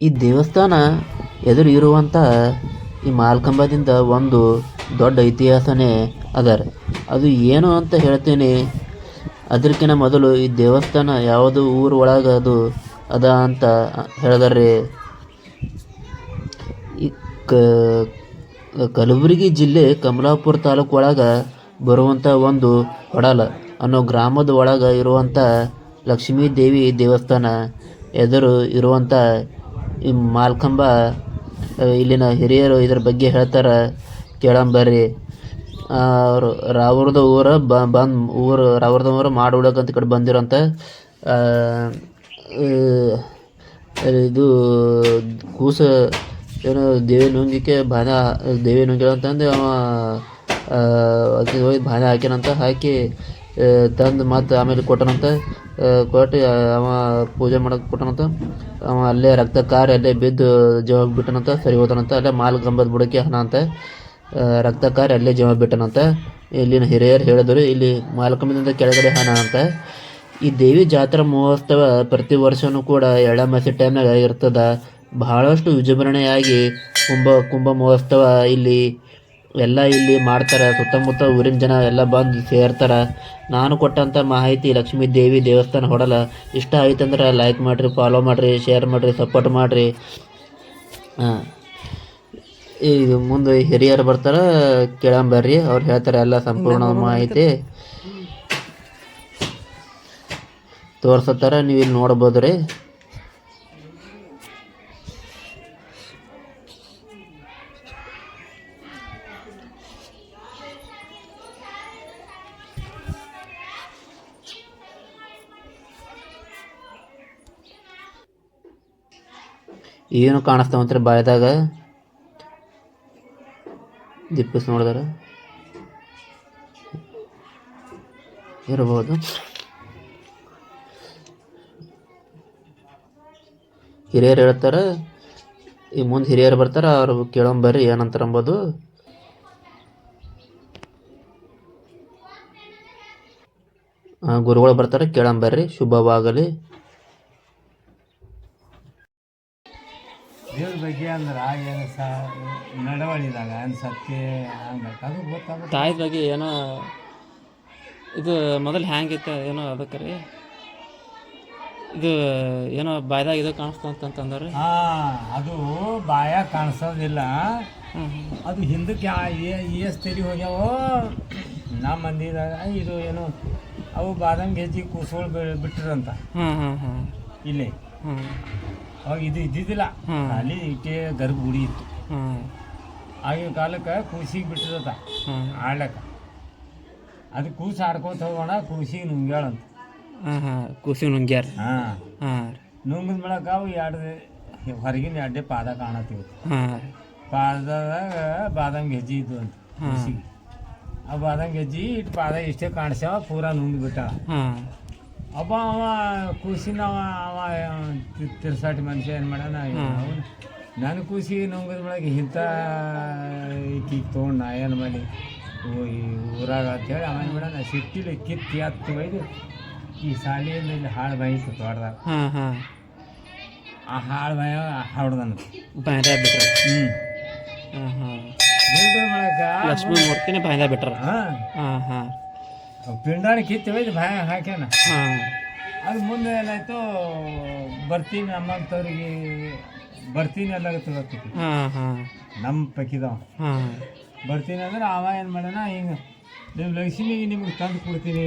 ಈ ದೇವಸ್ಥಾನ ಎದುರು ಇರುವಂಥ ಈ ಮಾಲ್ಕಂಬದಿಂದ ಒಂದು ದೊಡ್ಡ ಇತಿಹಾಸನೇ ಅದರ. ಅದು ಏನು ಅಂತ ಹೇಳ್ತೀನಿ, ಅದಕ್ಕಿಂತ ಮೊದಲು ಈ ದೇವಸ್ಥಾನ ಯಾವುದು ಊರು ಒಳಗೆ ಅದು ಅದ ಅಂತ ಹೇಳಿದಾರೆ ಈ ಕ, ಕಲಬುರಗಿ ಜಿಲ್ಲೆ ಕಮಲಾಪುರ ತಾಲೂಕು ಒಳಗೆ ಬರುವಂಥ ಒಂದು ಹೊಡಲ ಅನ್ನೋ ಗ್ರಾಮದ ಒಳಗೆ ಇರುವಂಥ ಲಕ್ಷ್ಮೀ ದೇವಿ ದೇವಸ್ಥಾನ ಎದುರು ಇರುವಂಥ ಈ ಮಾಲ್ಕಂಬ ಇಲ್ಲಿನ ಹಿರಿಯರು ಇದ್ರ ಬಗ್ಗೆ ಹೇಳ್ತಾರೆ, ಕೇಳಂಬರ್ರಿ. ಅವರು ರಾವೂರ್ದ ಊರ ಬಂದು ಊರು, ರಾವೂರ್ದ ಊರು ಈ ಕಡೆ ಬಂದಿರೋಂಥ ಇದು ಕೂಸ ಏನು ದೇವಿ ನುಂಗಿಕೆ ಬಾನ ದೇವಿ ನುಂಗಿಲ್ಲ ಅಂತಂದು ಅವ ಆಕಿ ಹೋಗಿ ಬಾನೆ ಹಾಕ್ಯಾನಂತ ಹಾಕಿ ತಂದು ಮತ್ತು ಆಮೇಲೆ ಕೊಟ್ಟನಂತ. ಕೊಟ್ಟು ಅವ ಪೂಜೆ ಮಾಡಕ್ಕೆ ಕೊಟ್ಟನಂತ, ಅವ ಅಲ್ಲೇ ರಕ್ತ ಕಾರಿ ಅಲ್ಲೇ ಬಿದ್ದು ಜೀವ ಬಿಟ್ಟನಂತ ಸರಿ ಹೋದನಂತ, ಅಲ್ಲೇ ಮಾಲ್ ಗಂಬದ ಬುಡಕ್ಕೆ ಹಣ ಅಂತ ರಕ್ತ ಕಾರಿ ಅಲ್ಲೇ ಜೀವ ಬಿಟ್ಟನಂತ ಇಲ್ಲಿನ ಹಿರಿಯರು ಹೇಳಿದ್ರು, ಇಲ್ಲಿ ಮಾಲ್ಕಂಬದಿಂದ ಕೆಳಗಡೆ ಹಣ ಅಂತ. ಈ ದೇವಿ ಜಾತ್ರಾ ಮಹೋತ್ಸವ ಪ್ರತಿ ವರ್ಷವೂ ಕೂಡ ಎಳ್ಳಮಾಸಿ ಟೈಮ್ನಾಗ ಇರ್ತದೆ. ಬಹಳಷ್ಟು ವಿಜೃಂಭಣೆಯಾಗಿ ಕುಂಭ ಕುಂಭ ಮಹೋತ್ಸವ ಇಲ್ಲಿ ಎಲ್ಲ ಇಲ್ಲಿ ಮಾಡ್ತಾರೆ ಸುತ್ತಮುತ್ತ ಊರಿನ ಜನ ಎಲ್ಲ ಬಂದು ಸೇರ್ತಾರೆ. ನಾನು ಕೊಟ್ಟಂಥ ಮಾಹಿತಿ ಲಕ್ಷ್ಮೀ ದೇವಿ ದೇವಸ್ಥಾನ ಹೊಡಲ. ಇಷ್ಟ ಆಯ್ತಂದ್ರೆ ಲೈಕ್ ಮಾಡಿರಿ ಫಾಲೋ ಮಾಡಿರಿ ಶೇರ್ ಮಾಡಿರಿ ಸಪೋರ್ಟ್ ಮಾಡಿರಿ. ಹಾಂ. ಈಗ ಮುಂದೆ ಹಿರಿಯರು ಬರ್ತಾರೆ ಕೇಳಂಬರ್ರಿ ಅವ್ರು ಹೇಳ್ತಾರೆ ಎಲ್ಲ ಸಂಪೂರ್ಣ ಮಾಹಿತಿ. ತೋರ್ಸತ್ತಾರ ನೀವು ಇಲ್ಲಿ ನೋಡ್ಬೋದು ರೀ ಏನು ಕಾಣಿಸ್ತಾವಂತ್ರಿ ಬಾಯ್ದಾಗ? ದಿಪ್ಪಸ್ ನೋಡಿದ್ರೆ? ಇರಬಹುದು. ಹಿರಿಯರು ಹೇಳ್ತಾರೆ, ಈ ಮುಂದೆ ಹಿರಿಯರು ಬರ್ತಾರೆ, ಅವ್ರು ಕೇಳಂಬರ್ರಿ ಏನಂತಾರೆ ಅಂಬೋದು. ಗುರುಗಳು ಬರ್ತಾರೆ ಕೇಳಂಬರ್ರಿ ಶುಭವಾಗಲಿ. ದೇವ್ರ ಬಗ್ಗೆ ಅಂದ್ರೆ ಏನು ಸ ನಡವಳಿದಾಗ ಅನ್ಸತ್ತೆ ಹಂಗೆ ಅದು ಗೊತ್ತಾಗುತ್ತೆ. ತಾಯಿ ಬಗ್ಗೆ ಏನೋ ಇದು ಮೊದಲು ಹ್ಯಾಂಗಿತ್ತು ಏನೋ ಅದಕ್ಕೆ ರೀ ಇದು ಏನೋ ಬಾಯ್ದಾಗ ಇದು ಕಾಣಿಸ್ತಂತಂದ್ರೆ ಹಾಂ ಅದು ಬಾಯ ಕಾಣಿಸೋದಿಲ್ಲ. ಅದು ಹಿಂದಕ್ಕೆ ಎಷ್ಟು ತೆರಿ ಹೋಗ್ಯಾವ ನಮ್ಮ ಮಂದಿದಾಗ ಇದು ಏನು ಅವು ಬಾದಾಮಿ ಹೆಜ್ಜಿ ಕೂಸುಗಳು ಬಿಟ್ಟಿರಂತ ಹಾಂ ಹಾಂ ಹಾಂ ಇಲ್ಲಿ. ಅವಾಗ ಇದು ಇದ್ದಿದ್ದಿಲ್ಲ. ಅಲ್ಲಿ ಇಟ್ಟೆ ಗರ್ಭ ಗುಡಿ ಇತ್ತು. ಆಗಿನ ಕಾಲಕ್ಕೆ ಕೂಸಿಗೆ ಬಿಟ್ಟಿರತ್ತ ಆಡ್ಲಕ್ಕ. ಅದು ಕೂಸು ಆಡ್ಕೋತ ಹೋಗೋಣ ಕೂಸಿಗೆ ನುಂಗ್ಯಾಳಂತ ಹಾಂ ಹಾಂ ಕೂಸಿ ನುಂಗ್ಯಾರ. ಹಾಂ. ನುಂಗಿದ ಬಳಕ ಅವು ಎರಡು ಹೊರಗಿನ ಎರಡೇ ಪಾದ ಕಾಣತ್ತೀವಿ. ಪಾದದಾಗ ಬಾದಾಮಿ ಗೆಜ್ಜಿ ಇದ್ದು ಅಂತ. ಕೂಸಿಗೆ ಆ ಬಾದಾಮಿ ಗೆಜ್ಜಿ ಇಟ್ಟು ಪಾದ ಇಷ್ಟೇ ಕಾಣಿಸ್ಯಾವ ಪೂರಾ ನುಂಗಿ ಒಬ್ಬ ಅವ ಕೂಸಿನ ಅವ ತಿರ್ಸಾಟಿ ಮನುಷ್ಯ ಏನು ಮಾಡ್ಯಾನ? ನಾನು ನನ್ನ ಕೂಸಿ ನುಂಗಿದ ಬಳಕ ಇಂಥ ಈಕಿ ತೊಗೊಂಡು ನಾ ಏನು ಮಾಡಿ? ಊರಾಗ ಅಂತೇಳಿ ಅವನ ಏನು ಮಾಡ್ಯಾನ ಸಿಟ್ಟಿಲಿ ಕಿತ್ತಿ ಹತ್ತು ಒಯ್ದು ಈ ಶಾಲೆಯಿಂದ ಇಲ್ಲಿ ಹಾಳು ಬಾಯಿತು ತೋಟದಾಗ. ಹಾಂ ಹಾಂ ಆ ಹಾಳು ಬಾಯ ಹಾಡ್ದನ. ಬಾಯ್ದಾಗ ಬಿಟ್ರ. ಹ್ಞೂ ಹಾಂ ಹಾಂ ಲಕ್ಷ್ಮೀ ಮೂರ್ತಿನೇ ಬಾಯ್ದ ಬಿಟ್ರ. ಹಾಂ. ಹಾಂ ಹಾಂ ಪಿಂಡಾಣಿ ಕಿತ್ತಿ ಒಯ್ದು ಭಯ ಹಾಕ್ಯಾನ. ಹಾಂ. ಅದು ಮುಂದೆ ಏನಾಯ್ತು ಬರ್ತೀನಿ ಅಮ್ಮಂತವ್ರಿಗೆ ಬರ್ತೀನಿ ಎಲ್ಲ ತಿಳ್ಕೊತಿ ಹಾಂ ಹಾಂ. ನಮ್ಮ ಪಕ್ಕಿದವ. ಹಾಂ. ಬರ್ತೀನಿ ಅಂದ್ರೆ ಅವ ಏನು ಮಾಡ್ಯಾನ ಹಿಂಗೆ ನಿಮ್ಮ ಲಕ್ಷ್ಮಿಗೆ ನಿಮ್ಗೆ ತಂದು ಕೊಡ್ತೀನಿ.